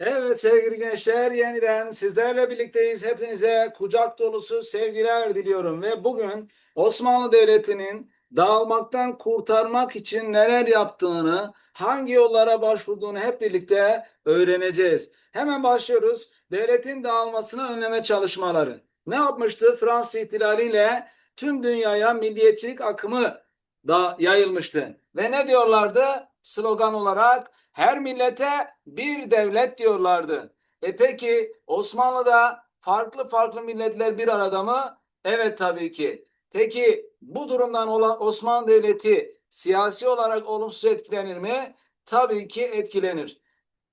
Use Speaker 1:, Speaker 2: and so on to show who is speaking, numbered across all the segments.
Speaker 1: Evet sevgili gençler yeniden sizlerle birlikteyiz. Hepinize kucak dolusu sevgiler diliyorum ve bugün Osmanlı Devleti'nin dağılmaktan kurtarmak için neler yaptığını, hangi yollara başvurduğunu hep birlikte öğreneceğiz. Hemen başlıyoruz. Devletin dağılmasını önleme çalışmaları. Ne yapmıştı? Fransız ihtilaliyle tüm dünyaya milliyetçilik akımı da yayılmıştı. Ve ne diyorlardı? Slogan olarak her millete bir devlet diyorlardı. E peki Osmanlı'da farklı farklı milletler bir arada mı? Evet tabii ki. Peki bu durumdan olan Osmanlı Devleti siyasi olarak olumsuz etkilenir mi? Tabii ki etkilenir.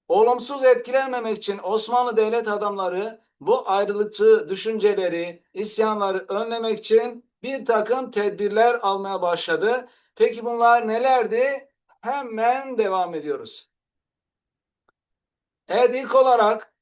Speaker 1: Olumsuz etkilenmemek için Osmanlı devlet adamları bu ayrılıkçı düşünceleri, isyanları önlemek için bir takım tedbirler almaya başladı. Peki bunlar nelerdi? Hemen devam ediyoruz. Evet ilk olarak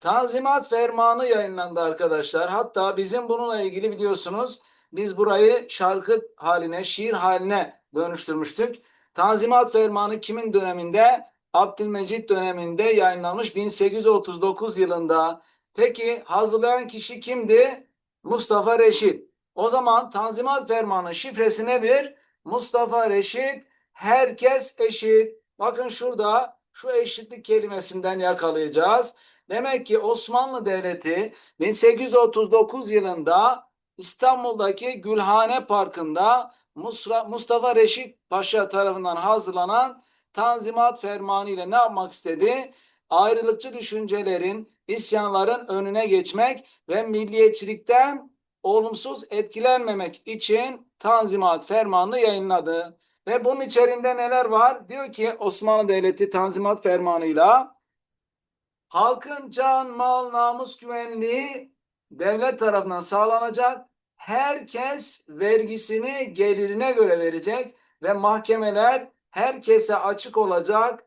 Speaker 1: Tanzimat Fermanı yayınlandı arkadaşlar. Hatta bizim bununla ilgili biliyorsunuz biz burayı şarkı haline, şiir haline dönüştürmüştük. Tanzimat Fermanı kimin döneminde? Abdülmecit döneminde yayınlanmış 1839 yılında. Peki hazırlayan kişi kimdi? Mustafa Reşit. O zaman Tanzimat Fermanı şifresi nedir? Mustafa Reşit herkes eşit. Bakın şurada şu eşitlik kelimesinden yakalayacağız. Demek ki Osmanlı Devleti 1839 yılında İstanbul'daki Gülhane Parkı'nda Mustafa Reşit Paşa tarafından hazırlanan Tanzimat Fermanı ile ne yapmak istedi? Ayrılıkçı düşüncelerin, isyanların önüne geçmek ve milliyetçilikten olumsuz etkilenmemek için Tanzimat Fermanı yayınladı. Ve bunun içerisinde neler var? Diyor ki Osmanlı Devleti Tanzimat Fermanı'yla halkın can, mal, namus güvenliği devlet tarafından sağlanacak. Herkes vergisini gelirine göre verecek ve mahkemeler herkese açık olacak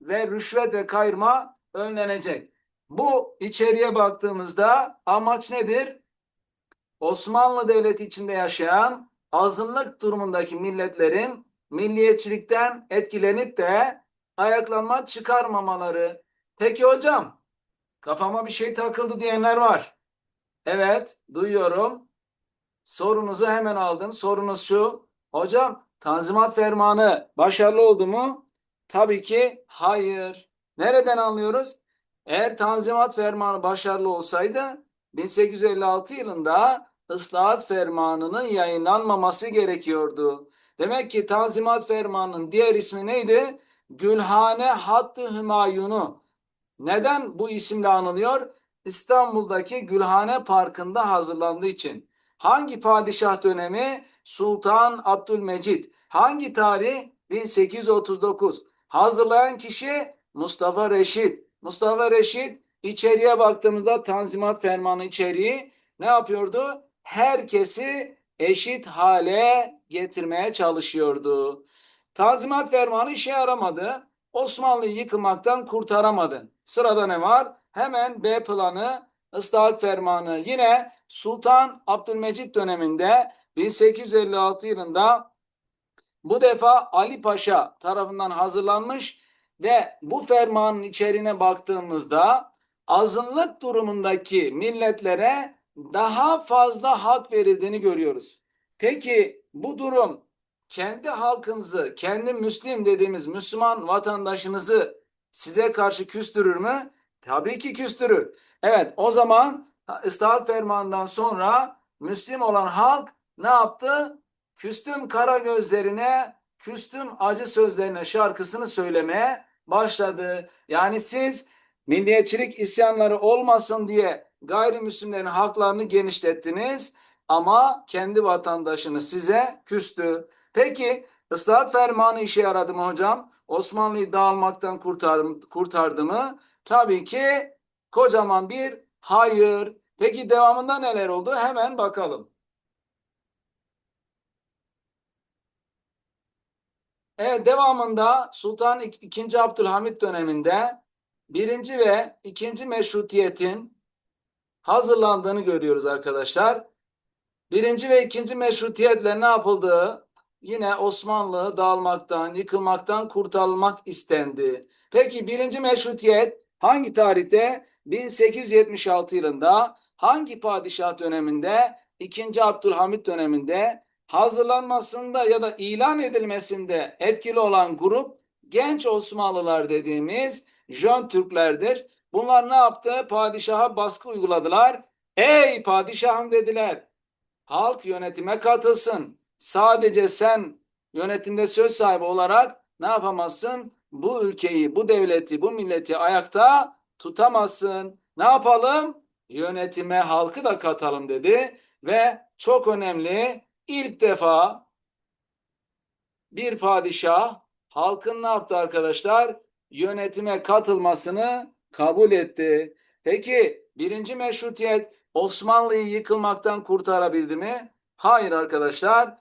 Speaker 1: ve rüşvet ve kayırma önlenecek. Bu içeriye baktığımızda amaç nedir? Osmanlı Devleti içinde yaşayan azınlık durumundaki milletlerin milliyetçilikten etkilenip de ayaklanma çıkarmamaları. Peki hocam kafama bir şey takıldı diyenler var. Evet duyuyorum. Sorunuzu hemen aldım. Sorunuz şu. Hocam Tanzimat Fermanı başarılı oldu mu? Tabii ki hayır. Nereden anlıyoruz? Eğer Tanzimat Fermanı başarılı olsaydı 1856 yılında ıslahat fermanının yayınlanmaması gerekiyordu. Demek ki Tanzimat Fermanı'nın diğer ismi neydi? Gülhane Hattı Hümayunu. Neden bu isimle anılıyor? İstanbul'daki Gülhane Parkı'nda hazırlandığı için. Hangi padişah dönemi? Sultan Abdülmecit. Hangi tarih? 1839. Hazırlayan kişi Mustafa Reşit. Mustafa Reşit içeriye baktığımızda Tanzimat Fermanı içeriği ne yapıyordu? Herkesi eşit hale getirmeye çalışıyordu. Tanzimat fermanı işe yaramadı. Osmanlı'yı yıkılmaktan kurtaramadı. Sırada ne var? Hemen B planı ıslahat fermanı. Yine Sultan Abdülmecit döneminde 1856 yılında bu defa Ali Paşa tarafından hazırlanmış ve bu fermanın içeriğine baktığımızda azınlık durumundaki milletlere daha fazla hak verildiğini görüyoruz. Peki bu durum kendi halkınızı, kendi Müslim dediğimiz Müslüman vatandaşınızı size karşı küstürür mü? Tabii ki küstürür. Evet o zaman ıslahat fermanından sonra Müslim olan halk ne yaptı? Küstüm kara gözlerine, küstüm acı sözlerine şarkısını söylemeye başladı. Yani siz milliyetçilik isyanları olmasın diye gayrimüslimlerin haklarını genişlettiniz ama kendi vatandaşını size küstü. Peki ıslahat fermanı işe yaradı mı hocam? Osmanlı'yı dağılmaktan kurtar, kurtardı mı? Tabii ki kocaman bir hayır. Peki devamında neler oldu? Hemen bakalım. Evet devamında Sultan II. Abdülhamit döneminde birinci ve ikinci meşrutiyetin hazırlandığını görüyoruz arkadaşlar. Birinci ve ikinci meşrutiyetle ne yapıldı? Yine Osmanlı dağılmaktan, yıkılmaktan kurtarılmak istendi. Peki birinci meşrutiyet Hangi tarihte? 1876 yılında hangi padişah döneminde? 2. Abdülhamit döneminde hazırlanmasında ya da ilan edilmesinde etkili olan grup genç Osmanlılar dediğimiz Jön Türklerdir. Bunlar ne yaptı? Padişaha baskı uyguladılar. Ey padişahım dediler. Halk yönetime katılsın. Sadece sen yönetimde söz sahibi olarak ne yapamazsın? Bu ülkeyi, bu devleti, bu milleti ayakta tutamazsın. Ne yapalım? Yönetime halkı da katalım dedi ve çok önemli ilk defa bir padişah halkın ne yaptı arkadaşlar? Yönetime katılmasını kabul etti. Peki birinci meşrutiyet Osmanlı'yı yıkılmaktan kurtarabildi mi? Hayır arkadaşlar.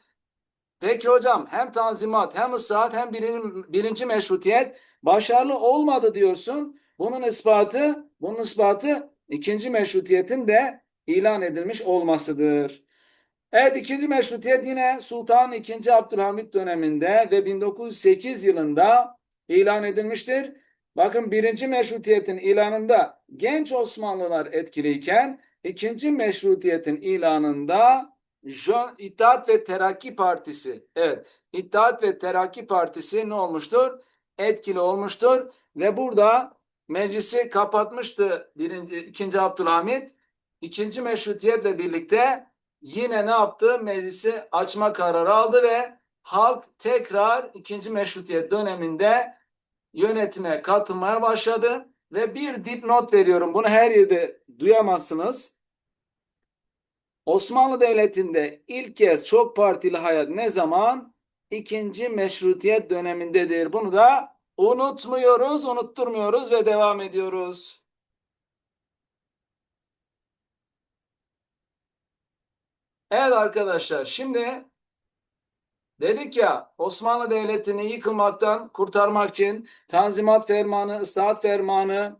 Speaker 1: Peki hocam hem tanzimat hem ıslahat hem birinci, birinci meşrutiyet başarılı olmadı diyorsun. Bunun ispatı, bunun ispatı ikinci meşrutiyetin de ilan edilmiş olmasıdır. Evet ikinci meşrutiyet yine Sultan II. Abdülhamit döneminde ve 1908 yılında ilan edilmiştir. Bakın birinci meşrutiyetin ilanında genç Osmanlılar etkiliyken ikinci meşrutiyetin ilanında Jön, İttihat ve Terakki Partisi evet İttihat ve Terakki Partisi ne olmuştur? Etkili olmuştur ve burada meclisi kapatmıştı birinci, ikinci Abdülhamit. ikinci meşrutiyetle birlikte yine ne yaptı? Meclisi açma kararı aldı ve halk tekrar ikinci meşrutiyet döneminde yönetime katılmaya başladı ve bir dipnot veriyorum. Bunu her yerde duyamazsınız. Osmanlı Devleti'nde ilk kez çok partili hayat ne zaman? İkinci meşrutiyet dönemindedir. Bunu da unutmuyoruz, unutturmuyoruz ve devam ediyoruz. Evet arkadaşlar şimdi dedik ya Osmanlı Devleti'ni yıkılmaktan kurtarmak için Tanzimat Fermanı, Islahat Fermanı,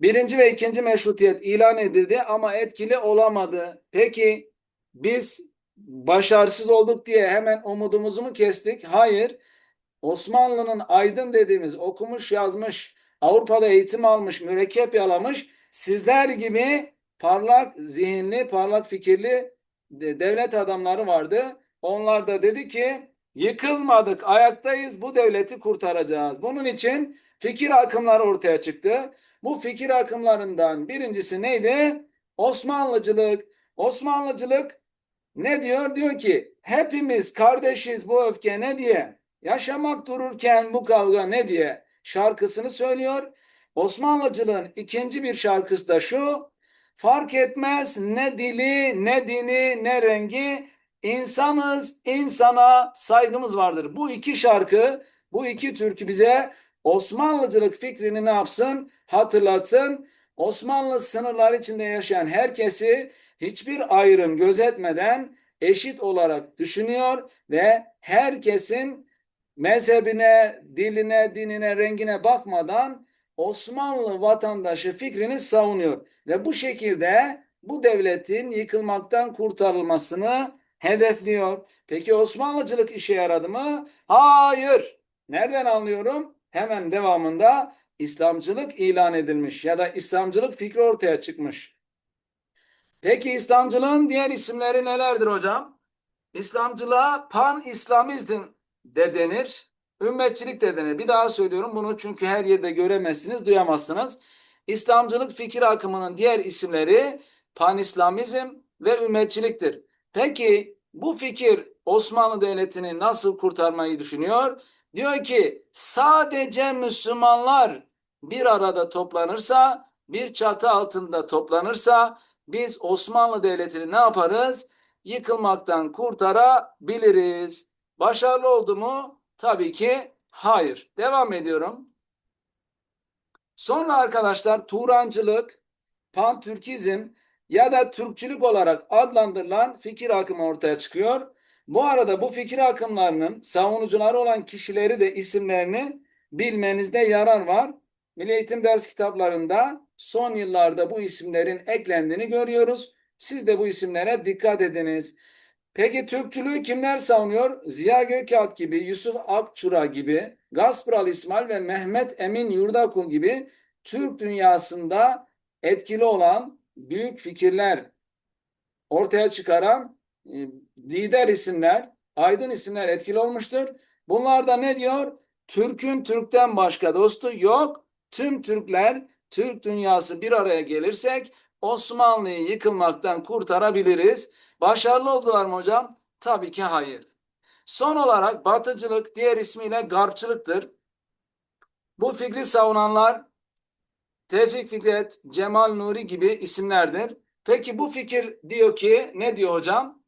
Speaker 1: birinci ve ikinci meşrutiyet ilan edildi ama etkili olamadı. Peki biz başarısız olduk diye hemen umudumuzu mu kestik? Hayır. Osmanlı'nın aydın dediğimiz okumuş yazmış, Avrupa'da eğitim almış, mürekkep yalamış sizler gibi parlak zihinli, parlak fikirli devlet adamları vardı. Onlar da dedi ki yıkılmadık, ayaktayız, bu devleti kurtaracağız. Bunun için fikir akımları ortaya çıktı. Bu fikir akımlarından birincisi neydi? Osmanlıcılık. Osmanlıcılık ne diyor? Diyor ki hepimiz kardeşiz bu öfke ne diye? Yaşamak dururken bu kavga ne diye? Şarkısını söylüyor. Osmanlıcılığın ikinci bir şarkısı da şu. Fark etmez ne dili, ne dini, ne rengi. İnsanız, insana saygımız vardır. Bu iki şarkı, bu iki türkü bize Osmanlıcılık fikrini ne yapsın? Hatırlatsın. Osmanlı sınırları içinde yaşayan herkesi hiçbir ayrım gözetmeden eşit olarak düşünüyor ve herkesin mezhebine, diline, dinine, rengine bakmadan Osmanlı vatandaşı fikrini savunuyor ve bu şekilde bu devletin yıkılmaktan kurtarılmasını hedefliyor. Peki Osmanlıcılık işe yaradı mı? Hayır. Nereden anlıyorum? Hemen devamında İslamcılık ilan edilmiş ya da İslamcılık fikri ortaya çıkmış. Peki İslamcılığın diğer isimleri nelerdir hocam? İslamcılığa pan-İslamizm de denir. Ümmetçilik de denir. Bir daha söylüyorum bunu çünkü her yerde göremezsiniz, duyamazsınız. İslamcılık fikir akımının diğer isimleri pan-İslamizm ve ümmetçiliktir. Peki bu fikir Osmanlı Devleti'ni nasıl kurtarmayı düşünüyor? Diyor ki sadece Müslümanlar bir arada toplanırsa, bir çatı altında toplanırsa biz Osmanlı Devleti'ni ne yaparız? Yıkılmaktan kurtarabiliriz. Başarılı oldu mu? Tabii ki hayır. Devam ediyorum. Sonra arkadaşlar Turancılık, Pantürkizm ya da Türkçülük olarak adlandırılan fikir akımı ortaya çıkıyor. Bu arada bu fikir akımlarının savunucuları olan kişileri de isimlerini bilmenizde yarar var. Milli Eğitim ders kitaplarında son yıllarda bu isimlerin eklendiğini görüyoruz. Siz de bu isimlere dikkat ediniz. Peki Türkçülüğü kimler savunuyor? Ziya Gökalp gibi, Yusuf Akçura gibi, Gaspral İsmail ve Mehmet Emin Yurdakul gibi Türk dünyasında etkili olan büyük fikirler ortaya çıkaran e, lider isimler, aydın isimler etkili olmuştur. Bunlar da ne diyor? Türk'ün Türk'ten başka dostu yok. Tüm Türkler, Türk dünyası bir araya gelirsek Osmanlı'yı yıkılmaktan kurtarabiliriz. Başarılı oldular mı hocam? Tabii ki hayır. Son olarak batıcılık diğer ismiyle garpçılıktır. Bu fikri savunanlar Tevfik Fikret, Cemal Nuri gibi isimlerdir. Peki bu fikir diyor ki ne diyor hocam?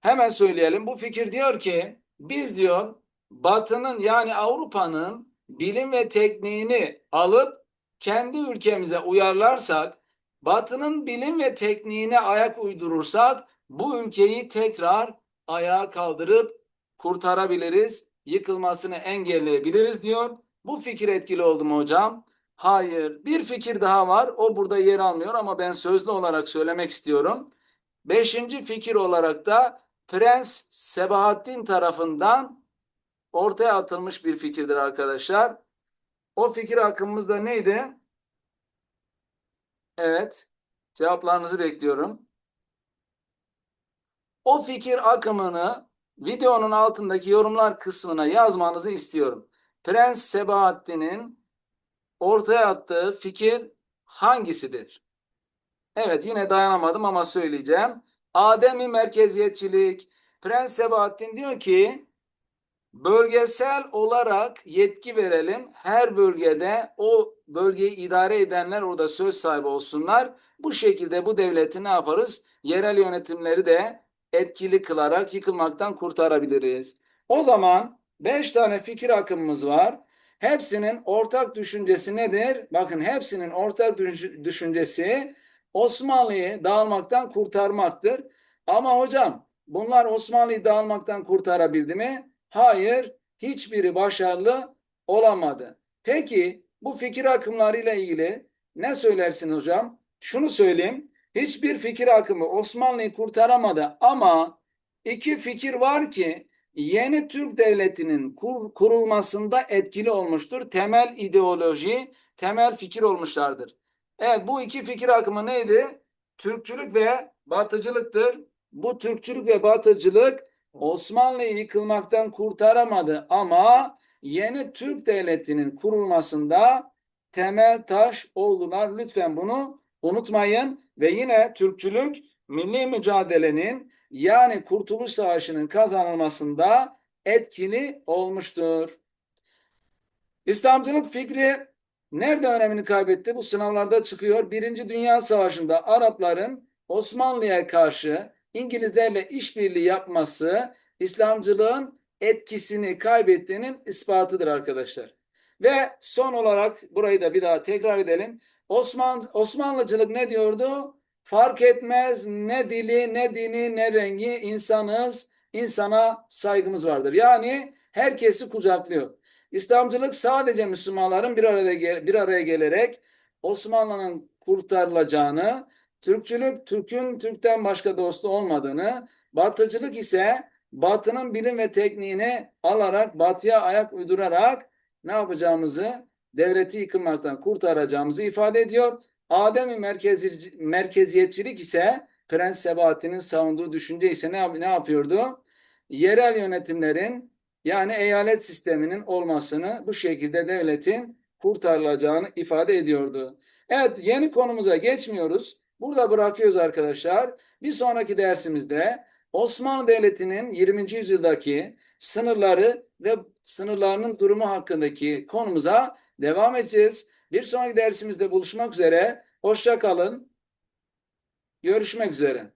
Speaker 1: Hemen söyleyelim. Bu fikir diyor ki biz diyor Batı'nın yani Avrupa'nın bilim ve tekniğini alıp kendi ülkemize uyarlarsak, Batı'nın bilim ve tekniğine ayak uydurursak bu ülkeyi tekrar ayağa kaldırıp kurtarabiliriz, yıkılmasını engelleyebiliriz diyor. Bu fikir etkili oldu mu hocam? Hayır. Bir fikir daha var. O burada yer almıyor ama ben sözlü olarak söylemek istiyorum. Beşinci fikir olarak da Prens Sebahattin tarafından ortaya atılmış bir fikirdir arkadaşlar. O fikir hakkımızda neydi? Evet. Cevaplarınızı bekliyorum. O fikir akımını videonun altındaki yorumlar kısmına yazmanızı istiyorum. Prens Sebahattin'in ortaya attığı fikir hangisidir? Evet yine dayanamadım ama söyleyeceğim. Ademi merkeziyetçilik. Prens Sebahattin diyor ki bölgesel olarak yetki verelim. Her bölgede o bölgeyi idare edenler orada söz sahibi olsunlar. Bu şekilde bu devleti ne yaparız? Yerel yönetimleri de etkili kılarak yıkılmaktan kurtarabiliriz. O zaman 5 tane fikir akımımız var. Hepsinin ortak düşüncesi nedir? Bakın hepsinin ortak düşüncesi Osmanlı'yı dağılmaktan kurtarmaktır. Ama hocam bunlar Osmanlı'yı dağılmaktan kurtarabildi mi? Hayır, hiçbiri başarılı olamadı. Peki bu fikir akımlarıyla ilgili ne söylersin hocam? Şunu söyleyeyim. Hiçbir fikir akımı Osmanlı'yı kurtaramadı ama iki fikir var ki yeni Türk devletinin kur, kurulmasında etkili olmuştur. Temel ideoloji, temel fikir olmuşlardır. Evet bu iki fikir akımı neydi? Türkçülük ve batıcılıktır. Bu Türkçülük ve batıcılık Osmanlı'yı yıkılmaktan kurtaramadı ama yeni Türk devletinin kurulmasında temel taş oldular. Lütfen bunu unutmayın ve yine Türkçülük milli mücadelenin yani Kurtuluş Savaşı'nın kazanılmasında etkili olmuştur. İslamcılık fikri nerede önemini kaybetti? Bu sınavlarda çıkıyor. Birinci Dünya Savaşı'nda Arapların Osmanlı'ya karşı İngilizlerle işbirliği yapması İslamcılığın etkisini kaybettiğinin ispatıdır arkadaşlar. Ve son olarak burayı da bir daha tekrar edelim. Osman, Osmanlıcılık ne diyordu? Fark etmez ne dili, ne dini, ne rengi insanız, insana saygımız vardır. Yani herkesi kucaklıyor. İslamcılık sadece Müslümanların bir araya bir araya gelerek Osmanlı'nın kurtarılacağını, Türkçülük Türk'ün Türk'ten başka dostu olmadığını, Batıcılık ise Batı'nın bilim ve tekniğini alarak, Batı'ya ayak uydurarak ne yapacağımızı, devleti yıkılmaktan kurtaracağımızı ifade ediyor. Ademi merkezi, merkeziyetçilik ise Prens Sebahattin'in savunduğu düşünce ise ne, ne yapıyordu? Yerel yönetimlerin yani eyalet sisteminin olmasını bu şekilde devletin kurtarılacağını ifade ediyordu. Evet yeni konumuza geçmiyoruz. Burada bırakıyoruz arkadaşlar. Bir sonraki dersimizde Osmanlı Devleti'nin 20. yüzyıldaki sınırları ve sınırlarının durumu hakkındaki konumuza devam edeceğiz. Bir sonraki dersimizde buluşmak üzere. Hoşça kalın. Görüşmek üzere.